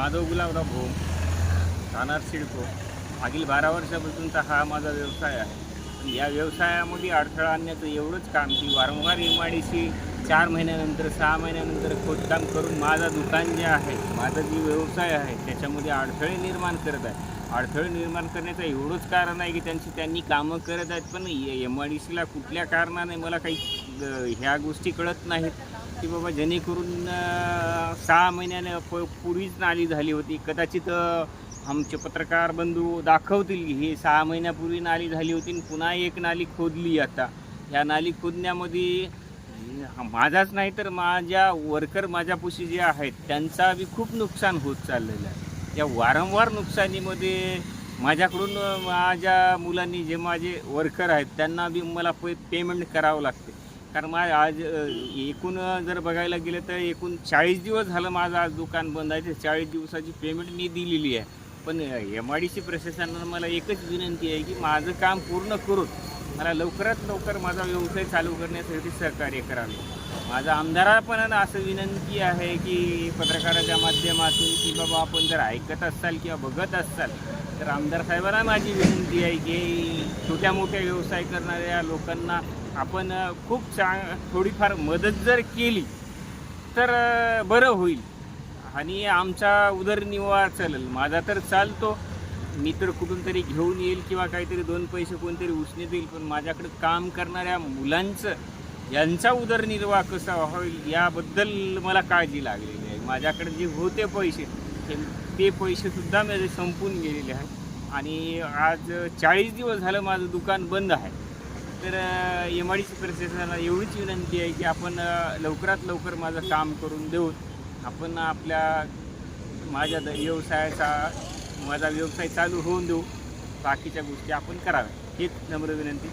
माधव गुलाबराव भोम राहणार सिडको. मागील बारा वर्षापासूनचा हा माझा व्यवसाय आहे. पण या व्यवसायामध्ये अडथळा आणण्याचं एवढंच काम की वारंवार एम आय डी सी चार महिन्यानंतर सहा महिन्यानंतर खोदकाम करून माझा दुकान जे आहे माझा जी व्यवसाय आहे त्याच्यामध्ये अडथळे निर्माण करत आहे. अडथळे निर्माण करण्याचं एवढंच कारण आहे की त्यांची त्यांनी कामं करत आहेत पण एम आय डी सीला कुठल्या कारणाने मला काही ह्या गोष्टी कळत नाहीत. की बाबा जेणेकरून सहा महिन्याने प पूर्वीच नाली झाली होती. कदाचित आमचे पत्रकार बंधू दाखवतील की ही सहा महिन्यापूर्वी नाली झाली होती आणि पुन्हा एक नाली खोदली आता. या नाली खोदण्यामध्ये माझाच नाही तर माझ्या वर्कर माझ्यापाशी जे आहेत त्यांचा बी खूप नुकसान होत चाललेलं आहे. या वारंवार नुकसानीमध्ये माझ्याकडून माझ्या मुलांनी जे माझे वर्कर आहेत त्यांना बी मला पे पेमेंट करावं लागते. कारण मा आज एकूण जर बघायला गेलं तर एकूण चाळीस दिवस झालं माझं आज दुकान बंद आहे. ते चाळीस दिवसाची पेमेंट मी दिलेली आहे. पण एम आय डी सी प्रशासनानं मला एकच विनंती आहे की माझं काम पूर्ण करून मला लवकरात लवकर माझा व्यवसाय चालू करण्यासाठी सहकार्य करावे. माझा आमदारापणानं असं विनंती आहे की पत्रकाराच्या माध्यमातून की बाबा आपण जर ऐकत असाल किंवा बघत असाल तर आमदार साहेबांना माझी विनंती आहे की छोट्या मोठ्या व्यवसाय करणाऱ्या लोकांना आपण खूप चांग थोडीफार मदत जर केली तर बरं होईल. आणि आमचा उदरनिर्वाह चालेल. माझा तर चालतो. मी तर कुठून तरी घेऊन येईल किंवा काहीतरी दोन पैसे कोणतरी उसने देईल पण माझ्याकडे काम करणाऱ्या मुलांचं यांचा उदरनिर्वाह कसा होईल याबद्दल मला काळजी लागलेली आहे. माझ्याकडे जे होते पैसे ते- ते पैसेसुद्धा माझे संपून गेलेले आहेत. आणि आज चाळीस दिवस झालं माझं दुकान बंद आहे. तर एम आय डी सी प्रशासनाला एवढीच विनंती आहे की आपण लवकरात लवकर माझं काम करून देऊन आपण आपल्या माझ्या द- व्यवसायाचा माझा व्यवसाय चालू होऊन देऊ. बाकीच्या गोष्टी आपण कराव्या. हीच नम्र विनंती.